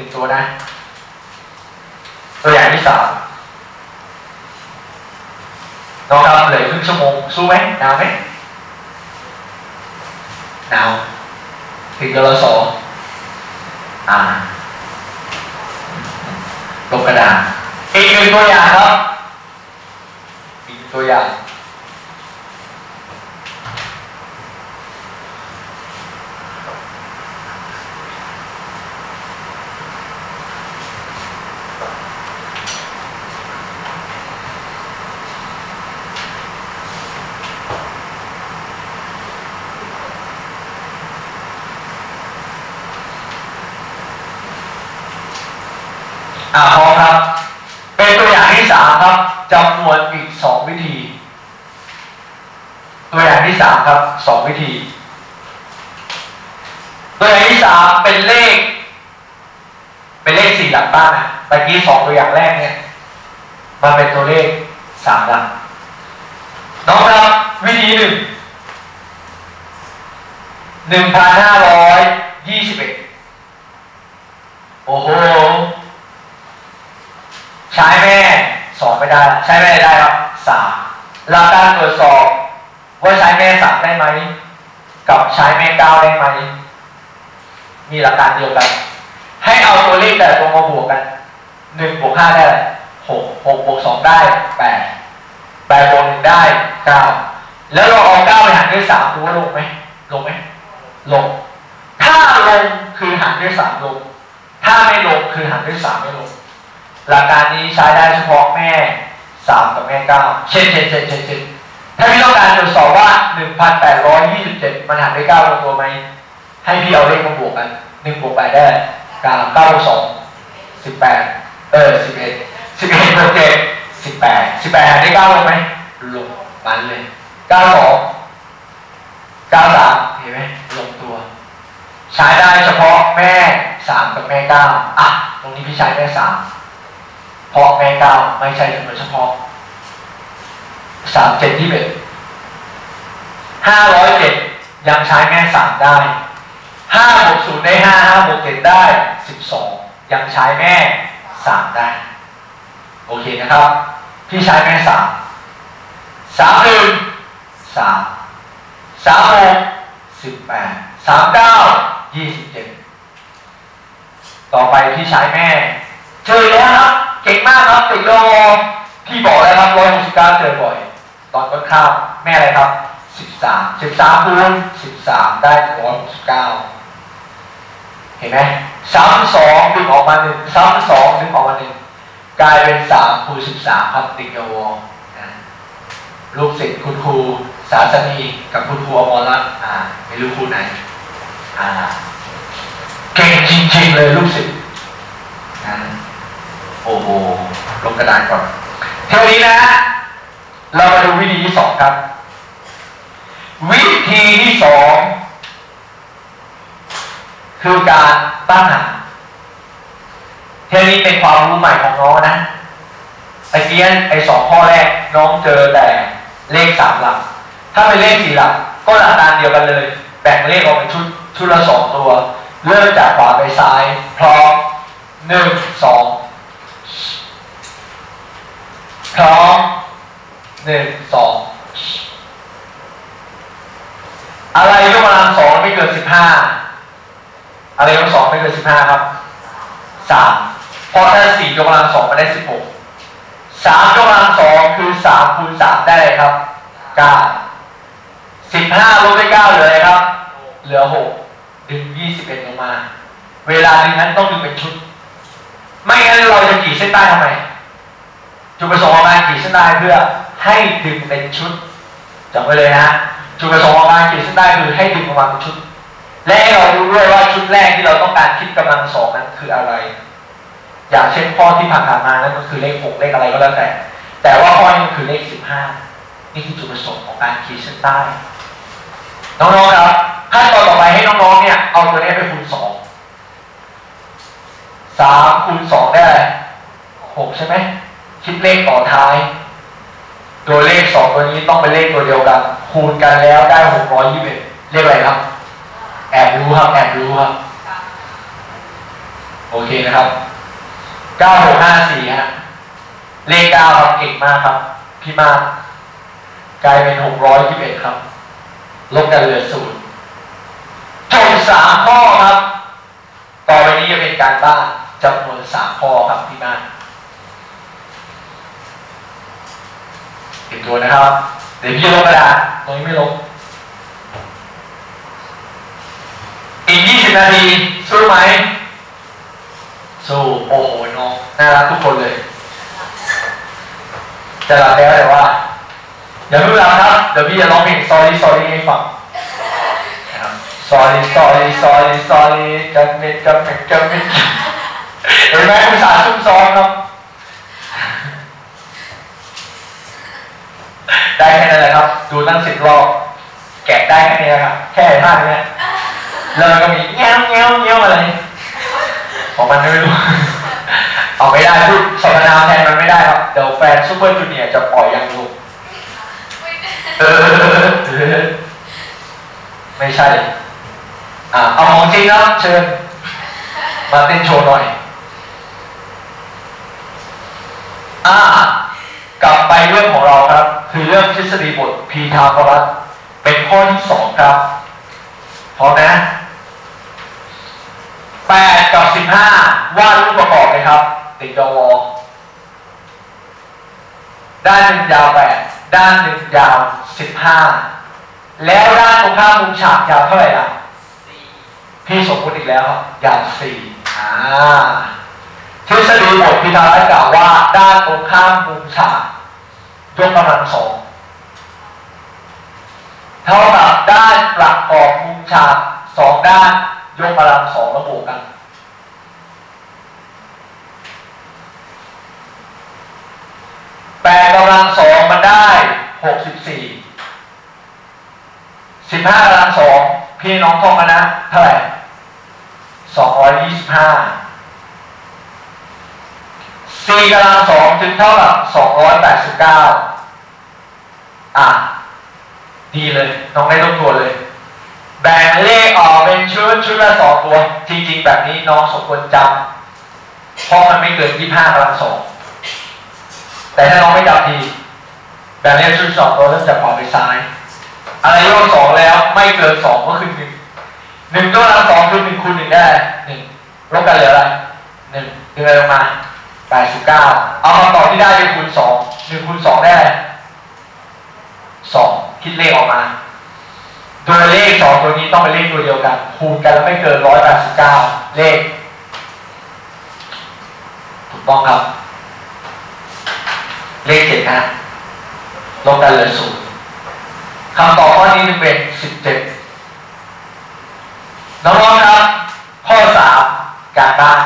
สิบตัวนะตัวอย่างที่สามน้องครับเหลือครึ่งชั่วโมงสู้ไหมหนาวไหมหนาวถึงกรสออ่าลงกระดาษอีกหนึ่งตัวอย่างครับอีกหนึ่งตัวอย่าง อ่าพร้อมครับ เป็นตัวอย่างที่สามครับจำนวนอีกสองวิธี ตัวอย่างที่สามครับสองวิธี ตัวอย่างที่สามเป็นเลข เป็นเลขสี่หลักบ้างนะตะกี้สองตัวอย่างแรกเนี่ยมันเป็นตัวเลขสามหลักน้องครับวิธีหนึ่งหนึ่งพันห้าร้อยยี่สิบเอ็ดโอ้โห ใช้แม่สองไม่ได้ ใช้แม่ได้ครับสามหลักการตรวจสอบว่าใช้แม่สามได้ไหมกับใช้แม่เก้าได้ไหมมีหลักการเดียวกัน ให้เอาตัวเลขแต่ตัวมาบวกกันหนึ่งบวกห้าได้หกหกบวกสองได้แปดแปดบวกหนึ่งได้เก้าแล้วเราเอาเก้าไปหารด้วยสามดูว่าลงไหมลงไหมลงถ้าลงคือหารด้วยสามลงถ้าไม่ลงคือหารด้วยสามไม่ลง หลักการนี้ใช้ได้เฉพาะแม่สามกับแม่เก้าเช่นเช่นเช่นเช่นเช่นถ้าพี่ต้องการตรวจสอบว่าหนึ่งพันแปดร้อยยี่สิบเจ็ดมันหารด้วยเก้าลงตัวไหมให้พี่เอาเลขมาบวกกันหนึ่งบวกแปดได้เก้าเก้าบสองสิบแปดเออสิบเอ็ดสิบเอ็ดบวกเจ็ดสิบแปดสิบแปดหารด้วยเก้าลงไหมลงมันเลยเก้าสองเก้าสามเห็นไหมลงตัว ใช้ได้เฉพาะแม่สามกับแม่เก้าอะตรงนี้พี่ใช้แม่สาม เพราะแม่เก้าไม่ใช่จำนวนเฉพาะสามเจ็ดที่เอ็ดห้าร้อยเจ็ดยังใช้แม่สามได้ห้าบวกศูนย์ได้ห้าห้าบวกเจ็ดได้สิบสองยังใช้แม่สามได้ โอเคนะครับ พี่ใช้แม่สามสามหนึ่งสามสามหกสิบแปดสามเก้ายี่สิบเจ็ดต่อไปพี่ใช้แม่ เจอแล้วครับ ก่งมากครับติดโลพี่บอกแล้วครับร้อยหกสิบเก้าเจอบ่อย ตอนต้นข้าวแม่อะไรครับสิบสามสิบสามคูณสิบสามได้ร้อยหกสิบเก้าเห็นไหมสามสองดึงออกมาหนึ่งสามสองดึงออกมาหนึ่งกลายเป็นสามคูณสิบสามครับติดโลนะลูกศิษย์คุณครูศาสนีกับคุณครูอมรรัตน์อ่าไม่รู้ครูไหน อ่า เก่งจริงๆเลยลูกศิษย์ โอ้โหลงกระดานก่อนเท่านี้นะ เรามาดูวิธีที่สองครับ วิธีที่สองคือการตั้งหารเท่านี้เป็นความรู้ใหม่ของน้องนะไอ้เกี้ยนไอ้สองข้อแรกน้องเจอแต่เลขสามหลัก ถ้าเป็นเลขสี่หลัก ก็หลักการเดียวกันเลย แบ่งเลขออกเป็นชุดชุดละสองตัว เริ่มจากขวาไปซ้าย พร้อมหนึ่งสอง พร้อมหนึ่งสองอะไรยกกำลังสองไม่เกินสิบห้าอะไรยกกำลังสองไม่เกินสิบห้าครับสามเพราะถ้าสี่ยกกำลังสองมาได้สิบหกสามยกกำลังสองคือสามคูณสามได้เลยครับเก้าสิบห้าลบด้วยเก้าเหลืออะไรครับ เหลือหกดึงยี่สิบเอ็ดลงมา เวลาดึงนั้นต้องดึงเป็นชุด ไม่งั้นเราจะขีดเส้นใต้ทำไม จุดประสงค์ของการขีดเส้นใต้เพื่อให้ดึงเป็นชุดจำไว้เลยนะจุดประสงค์ของการขีดเส้นใต้คือให้ดึงออกมาเป็นชุด และให้เรารู้ด้วยว่าชุดแรกที่เราต้องการคิดกำลังสองนั้นคืออะไร อย่างเช่นข้อที่ผ่านมานั่นก็คือเลขหกเลขอะไรก็แล้วแต่ แต่ว่าข้อนี้มันคือเลขสิบห้านี่คือจุดประสงค์ของการขีดเส้นใต้น้องๆครับขั้นตอนต่อไปให้น้องๆเนี่ยเอาตัวนี้ไปคูณสองสามคูณสองได้หกใช่ไหม คิดเลขต่อท้ายตัวเลขสองตัวนี้ต้องเป็นเลขตัวเดียวกัน คูณกันแล้วได้หกร้อยยี่สิบเอ็ดเลขอะไรครับ แอบรู้ครับ แอบรู้ครับ โอเคนะครับ9654ฮะ เลข9ครับเก่งมากครับ พี่มากกลายเป็น621ครับ ลบกันเหลือศูนย์จทย์สามข้อครับ ต่อไปนี้จะเป็นการบ้านจำนวนสามข้อครับพี่มาก เตรียมตัวนะครับ เดี๋ยวพี่จะลงกระดาษตรงนี้ไม่ลงอีก 20 นาทีสู้ไหมสู้โอ้โหน้องน่ารักทุกคนเลยจะหลับแล้วแต่ว่าอย่าเพิ่งหลับครับเดี๋ยวพี่จะร้องเพลง sorry sorry ให้ฟังนะครับ sorry sorry sorry sorry กันเม็ดกันเม็ดกันเม็ดเห็นไหมคุณสาห์ซุ่มซ้อมครับ ได้แค่นั้นแหละครับ ดูตั้งสิบรอบแกะได้แค่นี้นะครับ แค่ท่านี้แล้วมันก็มีเงี้ยวเงี้ยวเงี้ยวอะไรของมันไม่รู้เอาไม่ได้พูดสมนามแทนมันไม่ได้ครับ เดี๋ยวแฟนซูเปอร์จูเนียร์จะปล่อยยังลูกเออไม่ใช่อะเอาของจริงครับเชิญมาเต้นโชว์หน่อย อ่ากลับไปเรื่อ ษฎีบทพีทาโกรัสเป็นข้อที่สองครับพร้อมนะแปดกับสิบห้าวาดรูปประกอบเลยครับ ติดจอวอด้านหนึ่งยาวแปดด้านหนึ่งยาวสิบห้าแล้วด้านตรงข้ามมุมฉากยาวเท่าไหร่ล่ะพี่สมมติอีกแล้วยาวสี่อ่าทฤษฎีบทพิธารัตน์กล่าวว่า ด้านตรงข้ามมุมฉากยกกำลังสอง เท่ากับด้านประกอบมุมฉากสองด้านยกกำลังสองระบวกกัน แปดกำลังสองมันได้หกสิบสี่สิบห้ากำลังสองพี่น้องท่องกันนะเท่าไหร่สองร้อยยี่สิบห้าสี่กำลังสองจึงเท่ากับสองร้อยแปดสิบเก้าอะ ดีเลยน้องได้ต้องตัวเลย แบ่งเลขออกเป็นชุดชุดละสองตัว จริง ๆ แบบนี้น้องสมควรจำเพราะมันไม่เกินยี่ห้ากำลังสองแต่ถ้าน้องไม่จำดีแบ่งเลขชุดสองตัวเริ่มจากขวาไปซ้ายอะไรยกสองแล้วไม่เกินสองก็คือหนึ่งหนึ่งตัวละสองคือหนึ่งคูณหนึ่งได้หนึ่งลบกันเหลืออะไรหนึ่งดึงอะไรลงมาแปดสิบเก้าเอาคำตอบที่ได้คือคูณสองหนึ่งคูณสองได้ไรสอง คิดเลขออกมาตัวเลขสองตัวนี้ต้องเป็นเลขตัวเดียวกัน คูณกันแล้วไม่เกินร้อยแปดสิบเก้าเลข ถูกต้องครับ เลขเจ็ดฮะลบกันเหลือศูนย์คำตอบข้อนี้จึงเป็นสิบเจ็ดน้องๆครับ ข้อสามการบ้าน